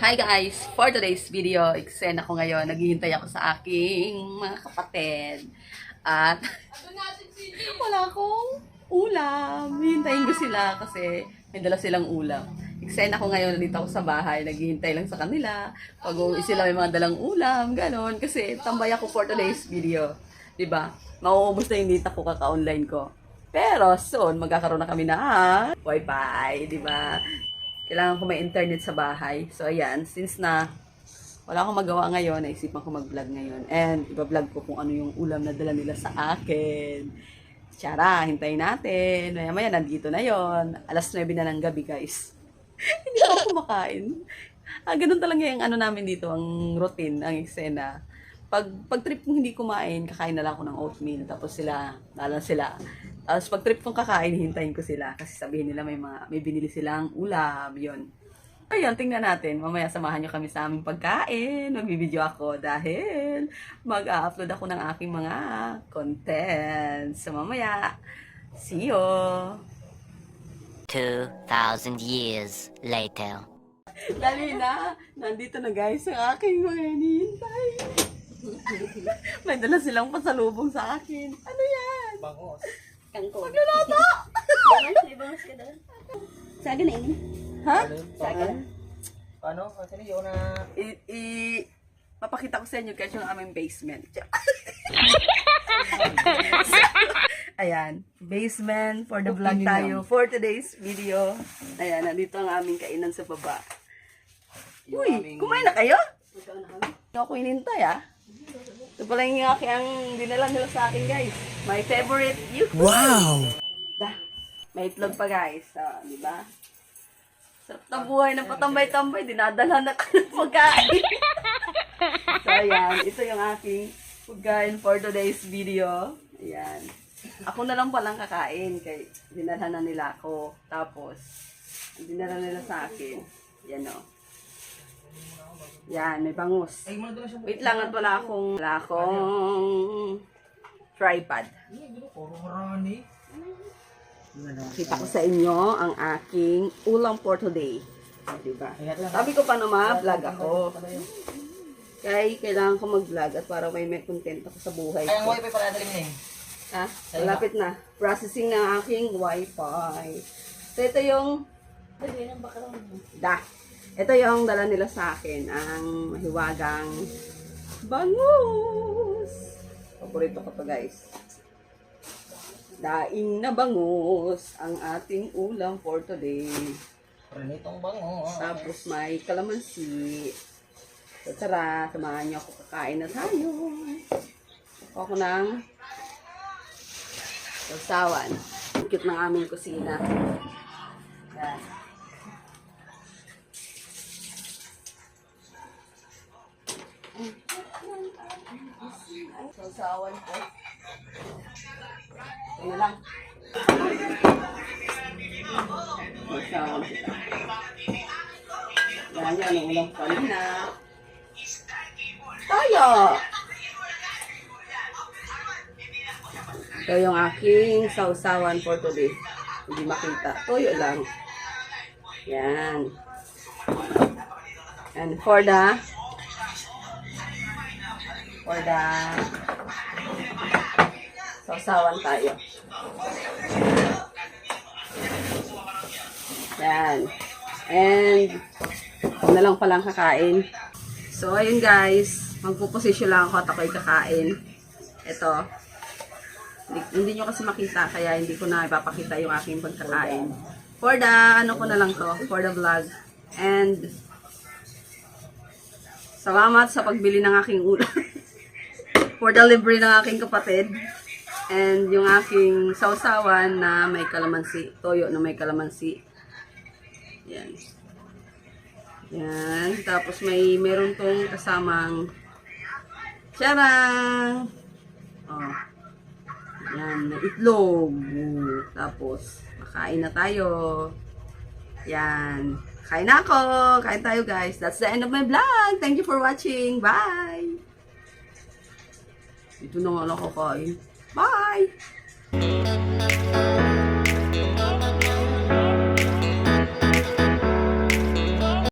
Hi guys! For today's video, eksena ko ngayon. Naghihintay ako sa aking mga kapatid. At wala akong ulam. Hihintayin ko sila kasi may dala silang ulam. Eksena ko ngayon, nandito ako sa bahay. Naghihintay lang sa kanila. Pag uuwi sila may mga dalang ulam, ganon. Kasi tambay ako for today's video. ba? Mauubos na yung data ko kaka-online ko. Pero soon, magkakaroon na kami na wifi, di ba? Kailangan ko may internet sa bahay. So, ayan, since na wala akong magawa ngayon, naisipan ko mag-vlog ngayon. And, iba-vlog ko kung ano yung ulam na dala nila sa akin. Tiyara, hintayin natin. Maya-maya, nandito na yon Alas 9 na ng gabi, guys. Hindi ako kumakain. Ah, ganun talaga yung ano namin dito, ang routine, ang eksena. Pag, pag trip kong hindi kumain, kakain na lang ako ng oatmeal. Tapos sila, nalang sila. Tapos pag trip kong kakain, hintayin ko sila. Kasi sabihin nila may, mga, may binili silang ulam. Yun. Ayun, tingnan natin. Mamaya samahan nyo kami sa aming pagkain. Magbibideo ako dahil mag-upload ako ng aking mga content. So mamaya, see you! 2,000 years later. Dali na! Nandito na guys ang aking mga hinihintay. may dala silang pasalubong sa akin. Ano yan? Bangos. Kangkong. Magluluto! Saga na ini. ha? Saga. Ano? Kasi yun na... I, i, papakita ko sa inyo guys yung aming basement. Ayan, basement for the vlog tayo for today's video. Ayan, nandito ang aming kainan sa baba. Uy, kumain na kayo? Hindi ako inintay ah. Ito pala yung aking ang dinala nila sa akin guys. My favorite you. Wow! Da, may itlog pa guys. Ah, di ba? Sarap na buhay ng patambay-tambay. Dinadala na ko ng pagkain. so, ayan. Ito yung aking pagkain for today's video. Ayan. Ako na lang palang kakain. Kay dinala na nila ako. Tapos, dinala nila sa akin. Yan o. Yan, may bangus. Wait lang at wala akong, wala akong tripod. Kita ko sa inyo ang aking ulam for today. Diba? Sabi ko pa na ma-vlog ako. Kaya kailangan ko mag-vlog at para may may content ako sa buhay Ay, ang ko. wifi pala dali mo na yun. Ha? Malapit na. Processing ng aking wifi. So ito yung Da. Ito yung dala nila sa akin. Ang mahiwagang bangus. Paborito ko to guys. Daing na bangus ang ating ulam for today. Pranitong bangos. Tapos may kalamansi. So tara, samahan niyo ako kakain na tayo. Ako ng sausawan. Ang Cute ng aming kusina. Yan. Sausawan. Tayo! Ito yung aking sausawan for today. Hindi makita. Toyo lang. Yan. And for the for the sausawan tayo. Yan. And ako na lang palang kakain. So, ayun guys. Magpuposisyon lang ako at ako'y kakain. Ito. Hindi, hindi nyo kasi makita, kaya hindi ko na ipapakita yung aking pagkakain. For the, ano ko na lang to, for the vlog. And, salamat sa pagbili ng aking ulam. for libre ng aking kapatid. And yung aking sausawan na may kalamansi. Toyo na may kalamansi. Yan. Yan. Tapos may meron tong kasamang Tiyarang! Oh. Yan, itlog. Tapos, makain na tayo. Yan. Kain na ako. Kain tayo guys. That's the end of my vlog. Thank you for watching. Bye! Ito na nga lang kakain. Bye!